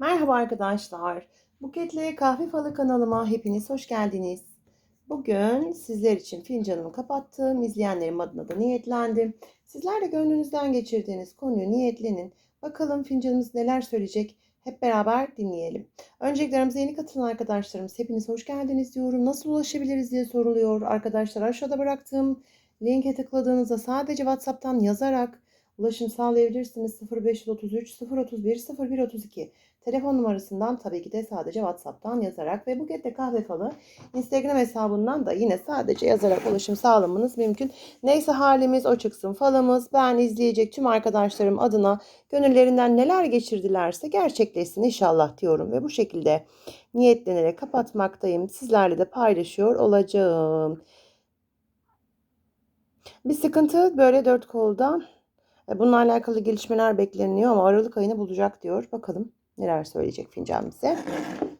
Merhaba arkadaşlar. Buketle Kahve Falı kanalıma hepiniz hoş geldiniz. Bugün sizler için fincanımı kapattım. İzleyenlerim adına da niyetlendim. Sizler de gönlünüzden geçirdiğiniz konuyu niyetlenin. Bakalım fincanımız neler söyleyecek. Hep beraber dinleyelim. Öncelikle aramıza yeni katılan arkadaşlarımız hepiniz hoş geldiniz diyorum. Nasıl ulaşabiliriz diye soruluyor. Arkadaşlar aşağıda bıraktığım linke tıkladığınızda sadece WhatsApp'tan yazarak ulaşım sağlayabilirsiniz. 0533 031 0132 Telefon numarasından tabii ki de sadece WhatsApp'tan yazarak ve Buket'te Kahve Falı Instagram hesabından da yine sadece yazarak ulaşım sağlamanız mümkün. Neyse halimiz o çıksın falımız. Ben izleyecek tüm arkadaşlarım adına gönüllerinden neler geçirdilerse gerçekleşsin inşallah diyorum ve bu şekilde niyetlenerek kapatmaktayım. Sizlerle de paylaşıyor olacağım. Bir sıkıntı böyle dört kolda. E, bununla alakalı gelişmeler bekleniyor ama Aralık ayını bulacak diyor. Bakalım neler söyleyecek fincan bize.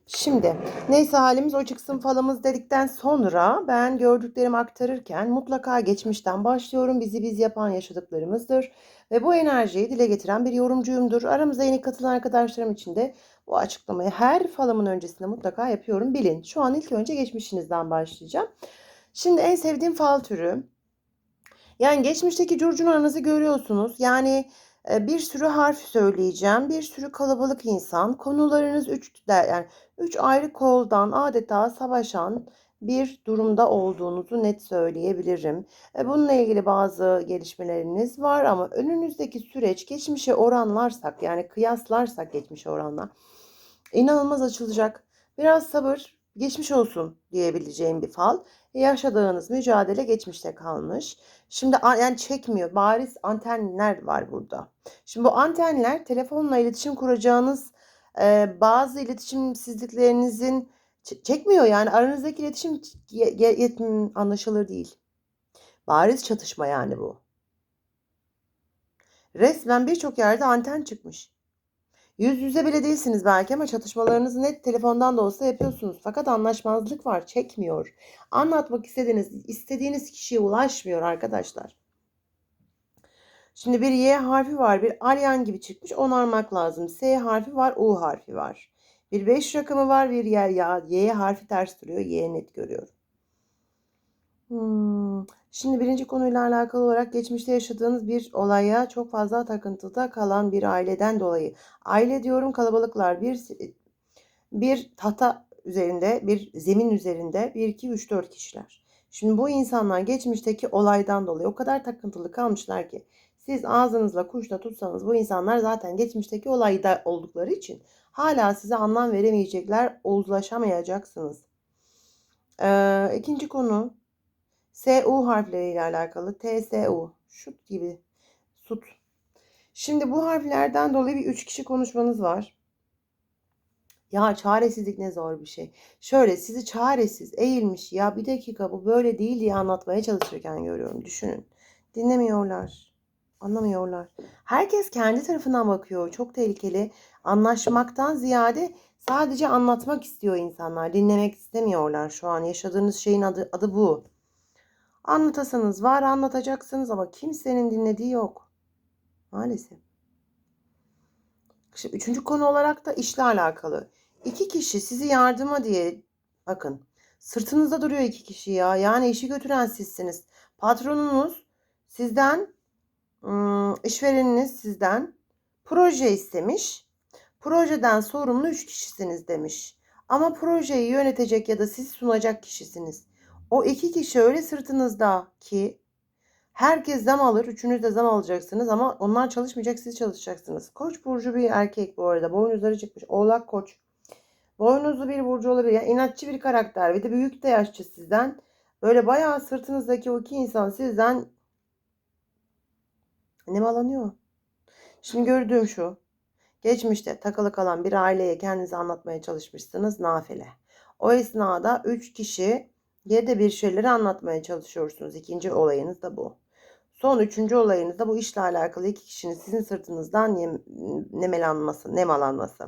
Şimdi neyse halimiz o çıksın falımız dedikten sonra ben gördüklerimi aktarırken mutlaka geçmişten başlıyorum. Bizi biz yapan yaşadıklarımızdır. Ve bu enerjiyi dile getiren bir yorumcuyumdur. Aramıza yeni katılan arkadaşlarım için de bu açıklamayı her falımın öncesinde mutlaka yapıyorum. Bilin şu an ilk önce geçmişinizden başlayacağım. Şimdi en sevdiğim fal türü. Yani geçmişteki curcunlarınızı görüyorsunuz. Yani bir sürü harf söyleyeceğim. Bir sürü kalabalık insan. Konularınız üç, yani üç ayrı koldan adeta savaşan bir durumda olduğunuzu net söyleyebilirim. Bununla ilgili bazı gelişmeleriniz var ama önünüzdeki süreç geçmişe oranlarsak yani kıyaslarsak geçmişe oranla inanılmaz açılacak. Biraz sabır, geçmiş olsun diyebileceğim bir fal. Yaşadığınız mücadele geçmişte kalmış. Şimdi yani çekmiyor. Bariz antenler var burada. Şimdi bu antenler telefonla iletişim kuracağınız e, bazı iletişimsizliklerinizin çekmiyor. Yani aranızdaki iletişim anlaşılır değil. Bariz çatışma yani bu. Resmen birçok yerde anten çıkmış. Yüz yüze bile değilsiniz belki ama çatışmalarınızı net telefondan da olsa yapıyorsunuz. Fakat anlaşmazlık var, çekmiyor. Anlatmak istediğiniz, istediğiniz kişiye ulaşmıyor arkadaşlar. Şimdi bir Y harfi var, bir alyan gibi çıkmış. Onarmak lazım. S harfi var, U harfi var. Bir 5 rakamı var, bir yer ya. Y harfi ters duruyor. Y net görüyorum. Hmm. Şimdi birinci konuyla alakalı olarak geçmişte yaşadığınız bir olaya çok fazla takıntıda kalan bir aileden dolayı. Aile diyorum kalabalıklar bir bir tahta üzerinde bir zemin üzerinde 1 2 3 4 kişiler. Şimdi bu insanlar geçmişteki olaydan dolayı o kadar takıntılı kalmışlar ki siz ağzınızla kuşla tutsanız bu insanlar zaten geçmişteki olayda oldukları için hala size anlam veremeyecekler, uzlaşamayacaksınız. Ee, ikinci konu SU harfleriyle alakalı. TSU. Şut gibi. Sut. Şimdi bu harflerden dolayı bir üç kişi konuşmanız var. Ya çaresizlik ne zor bir şey. Şöyle sizi çaresiz, eğilmiş ya bir dakika bu böyle değil diye anlatmaya çalışırken görüyorum. Düşünün. Dinlemiyorlar. Anlamıyorlar. Herkes kendi tarafından bakıyor. Çok tehlikeli. Anlaşmaktan ziyade sadece anlatmak istiyor insanlar. Dinlemek istemiyorlar şu an. Yaşadığınız şeyin adı, adı bu. Anlatasanız var anlatacaksınız ama kimsenin dinlediği yok. Maalesef. Şimdi üçüncü konu olarak da işle alakalı. İki kişi sizi yardıma diye bakın sırtınızda duruyor iki kişi ya. Yani işi götüren sizsiniz. Patronunuz sizden işvereniniz sizden proje istemiş. Projeden sorumlu üç kişisiniz demiş. Ama projeyi yönetecek ya da siz sunacak kişisiniz. O iki kişi öyle sırtınızda ki herkes zam alır. Üçünüz de zam alacaksınız ama onlar çalışmayacak siz çalışacaksınız. Koç burcu bir erkek bu arada. Boynuzları çıkmış. Oğlak koç. Boynuzlu bir burcu olabilir. Yani inatçı bir karakter. Ve de büyük de yaşça sizden. Böyle bayağı sırtınızdaki o iki insan sizden nemalanıyor. Şimdi gördüğüm şu. Geçmişte takılı kalan bir aileye kendinizi anlatmaya çalışmışsınız nafile. O esnada üç kişi Geride bir şeyleri anlatmaya çalışıyorsunuz. İkinci olayınız da bu. Son üçüncü olayınız da bu işle alakalı iki kişinin sizin sırtınızdan nem, nemelanması, nemalanması.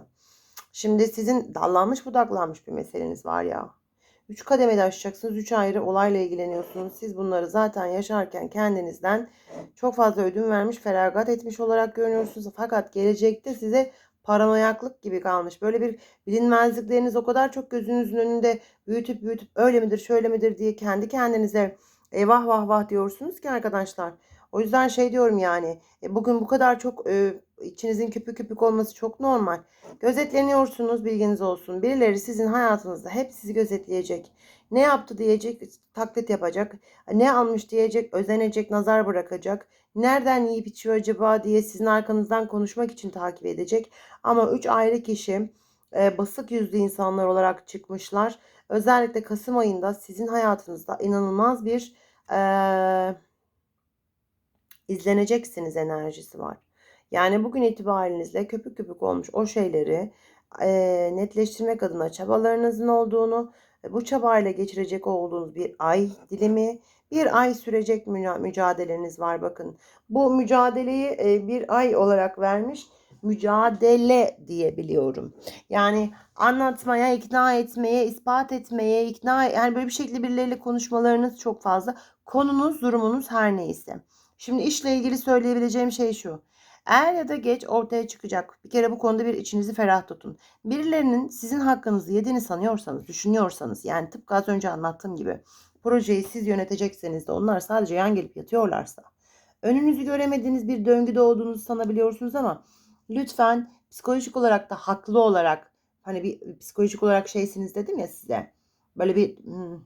Şimdi sizin dallanmış budaklanmış bir meseleniz var ya. Üç kademede aşacaksınız. Üç ayrı olayla ilgileniyorsunuz. Siz bunları zaten yaşarken kendinizden çok fazla ödün vermiş, feragat etmiş olarak görünüyorsunuz. Fakat gelecekte size paranoyaklık gibi kalmış. Böyle bir bilinmezlikleriniz o kadar çok gözünüzün önünde büyütüp büyütüp öyle midir şöyle midir diye kendi kendinize eyvah vah vah diyorsunuz ki arkadaşlar. O yüzden şey diyorum yani e, bugün bu kadar çok e, içinizin küpük küpük olması çok normal. Gözetleniyorsunuz bilginiz olsun. Birileri sizin hayatınızda hep sizi gözetleyecek. Ne yaptı diyecek, taklit yapacak. Ne almış diyecek, özenecek, nazar bırakacak. Nereden yiyip içiyor acaba diye sizin arkanızdan konuşmak için takip edecek. Ama üç ayrı kişi e, basık yüzlü insanlar olarak çıkmışlar. Özellikle Kasım ayında sizin hayatınızda inanılmaz bir e, izleneceksiniz enerjisi var. Yani bugün itibarinizle köpük köpük olmuş o şeyleri e, netleştirmek adına çabalarınızın olduğunu, e, bu çabayla geçirecek olduğunuz bir ay dilimi, bir ay sürecek müca- mücadeleniz var bakın. Bu mücadeleyi e, bir ay olarak vermiş mücadele diyebiliyorum. Yani anlatmaya, ikna etmeye, ispat etmeye, ikna yani böyle bir şekilde birileriyle konuşmalarınız çok fazla. Konunuz, durumunuz her neyse. Şimdi işle ilgili söyleyebileceğim şey şu. Er ya da geç ortaya çıkacak. Bir kere bu konuda bir içinizi ferah tutun. Birilerinin sizin hakkınızı yediğini sanıyorsanız, düşünüyorsanız yani tıpkı az önce anlattığım gibi projeyi siz yönetecekseniz de onlar sadece yan gelip yatıyorlarsa önünüzü göremediğiniz bir döngüde olduğunuzu sanabiliyorsunuz ama lütfen psikolojik olarak da haklı olarak hani bir psikolojik olarak şeysiniz dedim ya size. Böyle bir hmm,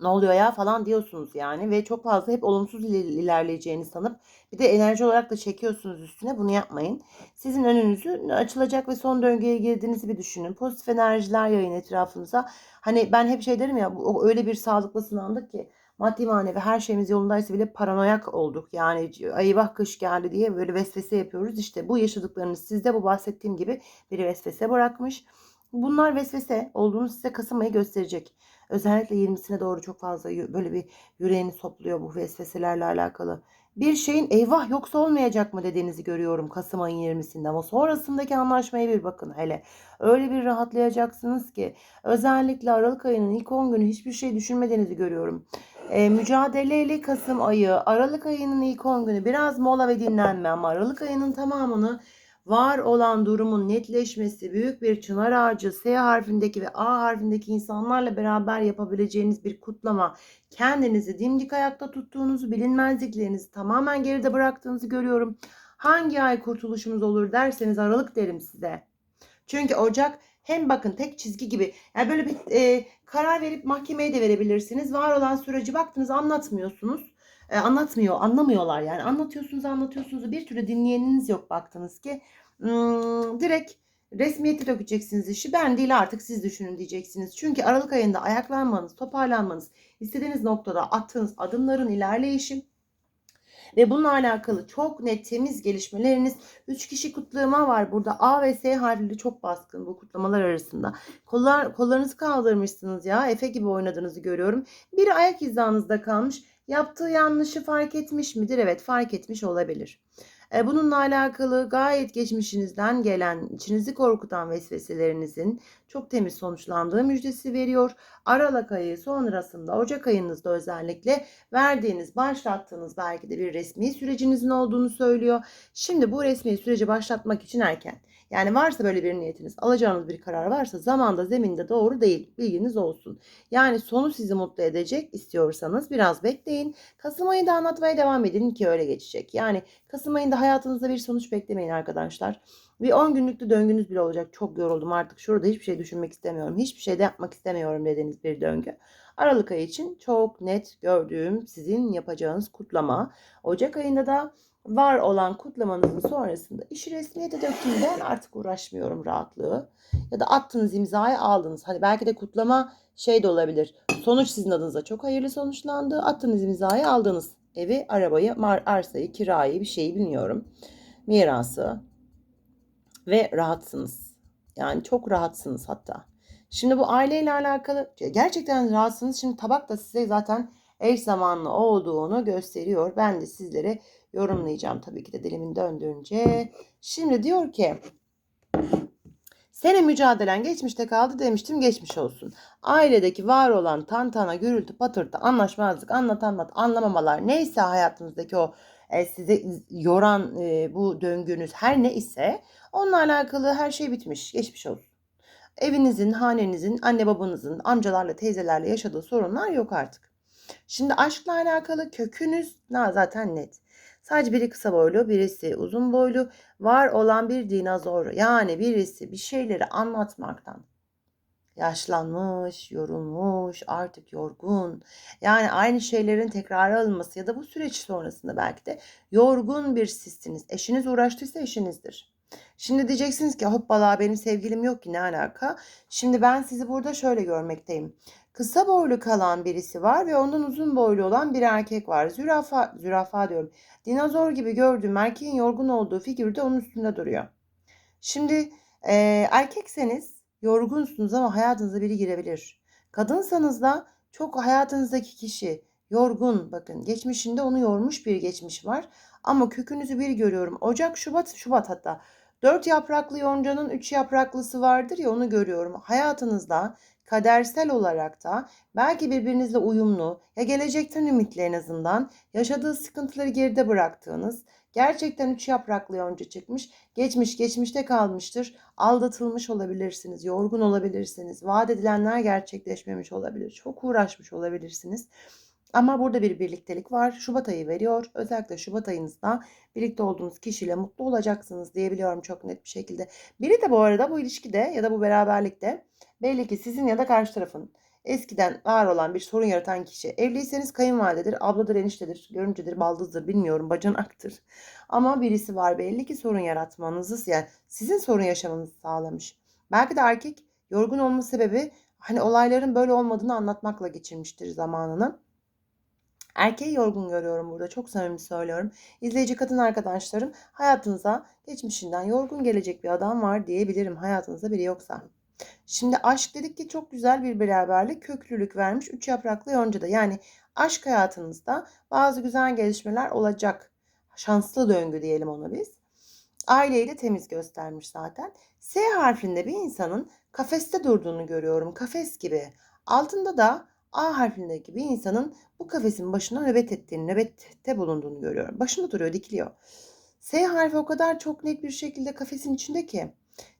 ne oluyor ya falan diyorsunuz yani ve çok fazla hep olumsuz ilerleyeceğini sanıp bir de enerji olarak da çekiyorsunuz üstüne bunu yapmayın. Sizin önünüzü açılacak ve son döngüye girdiğinizi bir düşünün. Pozitif enerjiler yayın etrafınıza. Hani ben hep şey derim ya öyle bir sağlıklı sınandık ki maddi manevi her şeyimiz yolundaysa bile paranoyak olduk. Yani eyvah kış geldi diye böyle vesvese yapıyoruz. İşte bu yaşadıklarınız sizde bu bahsettiğim gibi bir vesvese bırakmış. Bunlar vesvese olduğunu size Kasım ayı gösterecek. Özellikle 20'sine doğru çok fazla böyle bir yüreğini topluyor bu vesveselerle alakalı. Bir şeyin eyvah yoksa olmayacak mı dediğinizi görüyorum Kasım ayın 20'sinde ama sonrasındaki anlaşmaya bir bakın hele. Öyle bir rahatlayacaksınız ki özellikle Aralık ayının ilk 10 günü hiçbir şey düşünmediğinizi görüyorum. E, mücadeleyle Kasım ayı, Aralık ayının ilk 10 günü biraz mola ve dinlenme ama Aralık ayının tamamını var olan durumun netleşmesi, büyük bir çınar ağacı, S harfindeki ve A harfindeki insanlarla beraber yapabileceğiniz bir kutlama, kendinizi dimdik ayakta tuttuğunuzu, bilinmezliklerinizi tamamen geride bıraktığınızı görüyorum. Hangi ay kurtuluşumuz olur derseniz Aralık derim size. Çünkü Ocak hem bakın tek çizgi gibi yani böyle bir e, karar verip mahkemeye de verebilirsiniz. Var olan süreci baktınız anlatmıyorsunuz e, anlatmıyor, anlamıyorlar yani. Anlatıyorsunuz, anlatıyorsunuz. Bir türlü dinleyeniniz yok baktınız ki. Hmm, direkt resmiyeti dökeceksiniz işi. Ben değil artık siz düşünün diyeceksiniz. Çünkü Aralık ayında ayaklanmanız, toparlanmanız, istediğiniz noktada attığınız adımların ilerleyişi ve bununla alakalı çok net temiz gelişmeleriniz 3 kişi kutlama var burada. A ve S harfleri çok baskın bu kutlamalar arasında. Kollar, kollarınızı kaldırmışsınız ya. Efe gibi oynadığınızı görüyorum. Biri ayak hizanızda kalmış. Yaptığı yanlışı fark etmiş midir? Evet fark etmiş olabilir. E, bununla alakalı gayet geçmişinizden gelen, içinizi korkutan vesveselerinizin çok temiz sonuçlandığı müjdesi veriyor. Aralık ayı sonrasında, Ocak ayınızda özellikle verdiğiniz, başlattığınız belki de bir resmi sürecinizin olduğunu söylüyor. Şimdi bu resmi süreci başlatmak için erken. Yani varsa böyle bir niyetiniz, alacağınız bir karar varsa zamanda zeminde doğru değil. Bilginiz olsun. Yani sonu sizi mutlu edecek istiyorsanız biraz bekleyin. Kasım ayında anlatmaya devam edin ki öyle geçecek. Yani Kasım ayında hayatınızda bir sonuç beklemeyin arkadaşlar. Bir 10 günlük de döngünüz bile olacak. Çok yoruldum artık şurada hiçbir şey düşünmek istemiyorum. Hiçbir şey de yapmak istemiyorum dediğiniz bir döngü. Aralık ayı için çok net gördüğüm sizin yapacağınız kutlama. Ocak ayında da var olan kutlamanızın sonrasında işi resmiyete döktüğümden artık uğraşmıyorum rahatlığı. Ya da attığınız imzayı aldınız. Hani belki de kutlama şey de olabilir. Sonuç sizin adınıza çok hayırlı sonuçlandı. Attığınız imzayı aldınız. Evi, arabayı, arsayı, kirayı bir şeyi bilmiyorum. Mirası. Ve rahatsınız. Yani çok rahatsınız hatta. Şimdi bu aileyle alakalı gerçekten rahatsınız. Şimdi tabak da size zaten eş zamanlı olduğunu gösteriyor. Ben de sizlere yorumlayacağım tabii ki de dilimin döndüğünce. Şimdi diyor ki senin mücadelen geçmişte kaldı demiştim geçmiş olsun. Ailedeki var olan tantana, gürültü, patırtı, anlaşmazlık, anlat anlat, anlamamalar neyse hayatınızdaki o e, size yoran e, bu döngünüz her ne ise onunla alakalı her şey bitmiş. Geçmiş olsun. Evinizin, hanenizin, anne babanızın, amcalarla, teyzelerle yaşadığı sorunlar yok artık. Şimdi aşkla alakalı kökünüz zaten net. Sadece biri kısa boylu, birisi uzun boylu, var olan bir dinozor. Yani birisi bir şeyleri anlatmaktan yaşlanmış, yorulmuş, artık yorgun. Yani aynı şeylerin tekrar alınması ya da bu süreç sonrasında belki de yorgun bir sizsiniz. Eşiniz uğraştıysa eşinizdir. Şimdi diyeceksiniz ki hoppala benim sevgilim yok ki ne alaka? Şimdi ben sizi burada şöyle görmekteyim. Kısa boylu kalan birisi var ve ondan uzun boylu olan bir erkek var. Zürafa, zürafa diyorum. Dinozor gibi gördüğüm erkeğin yorgun olduğu figür de onun üstünde duruyor. Şimdi e, erkekseniz yorgunsunuz ama hayatınıza biri girebilir. Kadınsanız da çok hayatınızdaki kişi yorgun bakın geçmişinde onu yormuş bir geçmiş var. Ama kökünüzü bir görüyorum. Ocak, Şubat, Şubat hatta. Dört yapraklı yoncanın üç yapraklısı vardır ya onu görüyorum. Hayatınızda kadersel olarak da belki birbirinizle uyumlu ya gelecekten ümitli en azından yaşadığı sıkıntıları geride bıraktığınız gerçekten üç yapraklı yonca çıkmış. Geçmiş geçmişte kalmıştır. Aldatılmış olabilirsiniz, yorgun olabilirsiniz. Vaat edilenler gerçekleşmemiş olabilir. Çok uğraşmış olabilirsiniz. Ama burada bir birliktelik var. Şubat ayı veriyor. Özellikle Şubat ayınızda birlikte olduğunuz kişiyle mutlu olacaksınız diyebiliyorum çok net bir şekilde. Biri de bu arada bu ilişkide ya da bu beraberlikte belli ki sizin ya da karşı tarafın eskiden var olan bir sorun yaratan kişi. Evliyseniz kayınvalidedir, abladır, eniştedir, görümcedir, baldızdır, bilmiyorum, bacanaktır. Ama birisi var belli ki sorun yaratmanızı, yani sizin sorun yaşamanızı sağlamış. Belki de erkek yorgun olma sebebi hani olayların böyle olmadığını anlatmakla geçirmiştir zamanını. Erkeği yorgun görüyorum burada. Çok samimi söylüyorum. İzleyici kadın arkadaşlarım hayatınıza geçmişinden yorgun gelecek bir adam var diyebilirim. Hayatınızda biri yoksa. Şimdi aşk dedik ki çok güzel bir beraberlik, köklülük vermiş. Üç yapraklı yonca da. Yani aşk hayatınızda bazı güzel gelişmeler olacak. Şanslı döngü diyelim ona biz. Aileyi de temiz göstermiş zaten. S harfinde bir insanın kafeste durduğunu görüyorum. Kafes gibi. Altında da A harfindeki bir insanın bu kafesin başına nöbet ettiğini, nöbette bulunduğunu görüyorum. Başında duruyor, dikiliyor. S harfi o kadar çok net bir şekilde kafesin içinde ki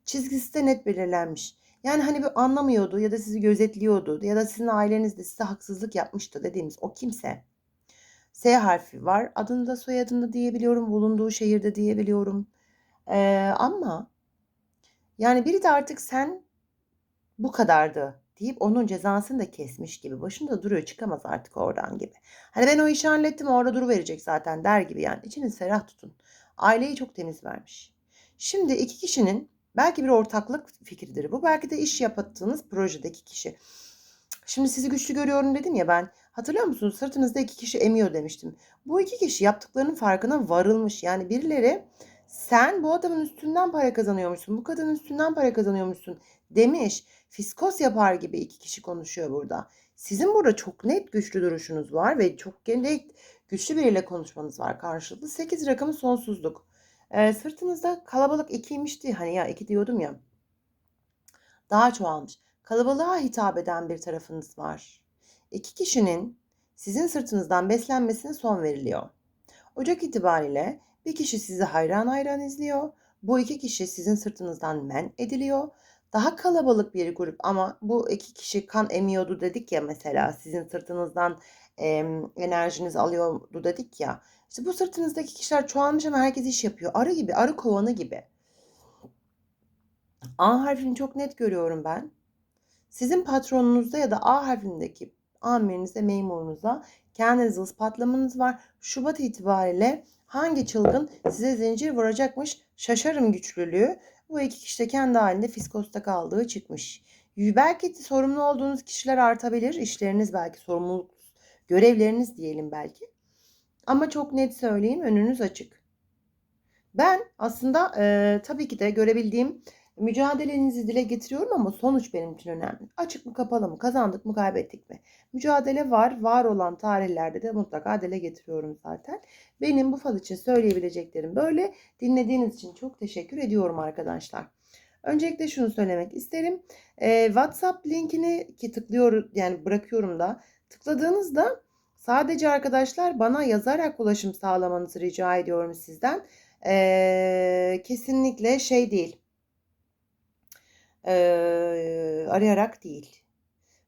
çizgisi de net belirlenmiş. Yani hani bir anlamıyordu ya da sizi gözetliyordu ya da sizin aileniz de size haksızlık yapmıştı dediğimiz o kimse. S harfi var. Adında soyadında diyebiliyorum. Bulunduğu şehirde diyebiliyorum. Ee, ama yani biri de artık sen bu kadardı deyip onun cezasını da kesmiş gibi. Başında duruyor çıkamaz artık oradan gibi. Hani ben o işi hallettim orada duru verecek zaten der gibi yani. İçiniz ferah tutun. Aileyi çok temiz vermiş. Şimdi iki kişinin belki bir ortaklık fikridir bu. Belki de iş yaptığınız projedeki kişi. Şimdi sizi güçlü görüyorum dedim ya ben. Hatırlıyor musunuz? Sırtınızda iki kişi emiyor demiştim. Bu iki kişi yaptıklarının farkına varılmış. Yani birileri sen bu adamın üstünden para kazanıyormuşsun. Bu kadının üstünden para kazanıyormuşsun demiş. Fiskos yapar gibi iki kişi konuşuyor burada. Sizin burada çok net güçlü duruşunuz var ve çok net güçlü biriyle konuşmanız var karşılıklı. 8 rakamı sonsuzluk. Ee, sırtınızda kalabalık ikiymişti. Hani ya iki diyordum ya. Daha çoğalmış. Kalabalığa hitap eden bir tarafınız var. İki kişinin sizin sırtınızdan beslenmesine son veriliyor. Ocak itibariyle bir kişi sizi hayran hayran izliyor. Bu iki kişi sizin sırtınızdan men ediliyor daha kalabalık bir grup ama bu iki kişi kan emiyordu dedik ya mesela sizin sırtınızdan e, enerjiniz alıyordu dedik ya. İşte bu sırtınızdaki kişiler çoğalmış ama herkes iş yapıyor. Arı gibi, arı kovanı gibi. A harfini çok net görüyorum ben. Sizin patronunuzda ya da A harfindeki amirinizde, memurunuzda kendinizi ispatlamanız var. Şubat itibariyle hangi çılgın size zincir vuracakmış şaşarım güçlülüğü bu iki kişi de kendi halinde fiskosta kaldığı çıkmış. Belki sorumlu olduğunuz kişiler artabilir. İşleriniz belki sorumluluk görevleriniz diyelim belki. Ama çok net söyleyeyim önünüz açık. Ben aslında e, tabii ki de görebildiğim mücadelenizi dile getiriyorum ama sonuç benim için önemli. Açık mı kapalı mı kazandık mı kaybettik mi? Mücadele var. Var olan tarihlerde de mutlaka dile getiriyorum zaten. Benim bu fal için söyleyebileceklerim böyle. Dinlediğiniz için çok teşekkür ediyorum arkadaşlar. Öncelikle şunu söylemek isterim. Ee, WhatsApp linkini ki tıklıyor yani bırakıyorum da tıkladığınızda Sadece arkadaşlar bana yazarak ulaşım sağlamanızı rica ediyorum sizden. Ee, kesinlikle şey değil. Ee, arayarak değil.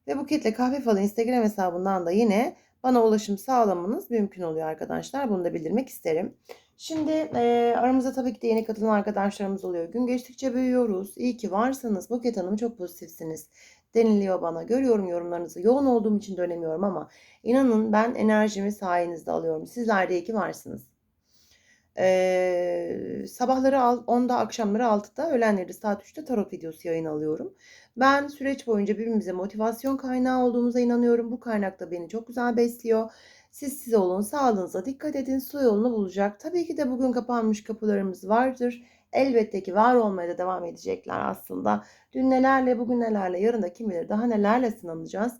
Ve Buketle Kahve Falı Instagram hesabından da yine bana ulaşım sağlamanız mümkün oluyor arkadaşlar. Bunu da bildirmek isterim. Şimdi e, aramızda tabii ki de yeni katılan arkadaşlarımız oluyor. Gün geçtikçe büyüyoruz. İyi ki varsınız. Buket Hanım çok pozitifsiniz deniliyor bana. Görüyorum yorumlarınızı. Yoğun olduğum için dönemiyorum ama inanın ben enerjimi sayenizde alıyorum. Sizler de iyi ki varsınız. Ee, sabahları 10'da, akşamları 6'da, öğlenleri saat 3'te tarot videosu yayın alıyorum. Ben süreç boyunca birbirimize motivasyon kaynağı olduğumuza inanıyorum. Bu kaynak da beni çok güzel besliyor. Siz size olun, sağlığınıza dikkat edin, su yolunu bulacak. Tabii ki de bugün kapanmış kapılarımız vardır. Elbette ki var olmaya da devam edecekler aslında. Dün nelerle, bugün nelerle, yarın da kim bilir daha nelerle sınanacağız.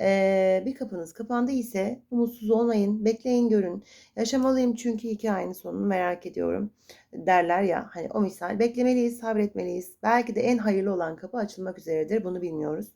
Ee, bir kapınız kapandı ise umutsuz olmayın, bekleyin görün. Yaşamalıyım çünkü hikayenin sonunu merak ediyorum derler ya hani o misal beklemeliyiz, sabretmeliyiz. Belki de en hayırlı olan kapı açılmak üzeredir bunu bilmiyoruz.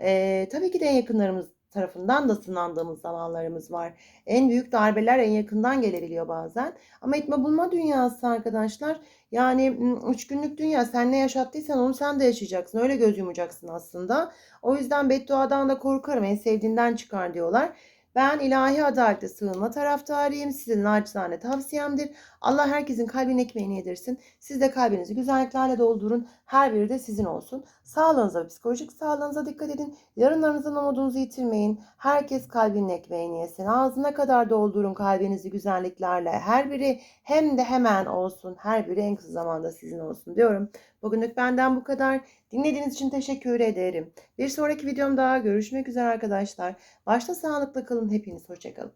Ee, tabii ki de en yakınlarımız tarafından da sınandığımız zamanlarımız var. En büyük darbeler en yakından gelebiliyor bazen. Ama etme bulma dünyası arkadaşlar. Yani üç günlük dünya sen ne yaşattıysan onu sen de yaşayacaksın. Öyle göz yumacaksın aslında. O yüzden bedduadan da korkarım. En sevdiğinden çıkar diyorlar. Ben ilahi adalete sığınma taraftarıyım. Sizin naçizane tavsiyemdir. Allah herkesin kalbin ekmeğini yedirsin. Siz de kalbinizi güzelliklerle doldurun. Her biri de sizin olsun. Sağlığınıza, psikolojik sağlığınıza dikkat edin. Yarınlarınızın umudunuzu yitirmeyin. Herkes kalbinin ekmeğini yesin. Ağzına kadar doldurun kalbinizi güzelliklerle. Her biri hem de hemen olsun. Her biri en kısa zamanda sizin olsun diyorum. Bugünlük benden bu kadar. Dinlediğiniz için teşekkür ederim. Bir sonraki videomda görüşmek üzere arkadaşlar. Başta sağlıkla kalın. Hepiniz hoşçakalın.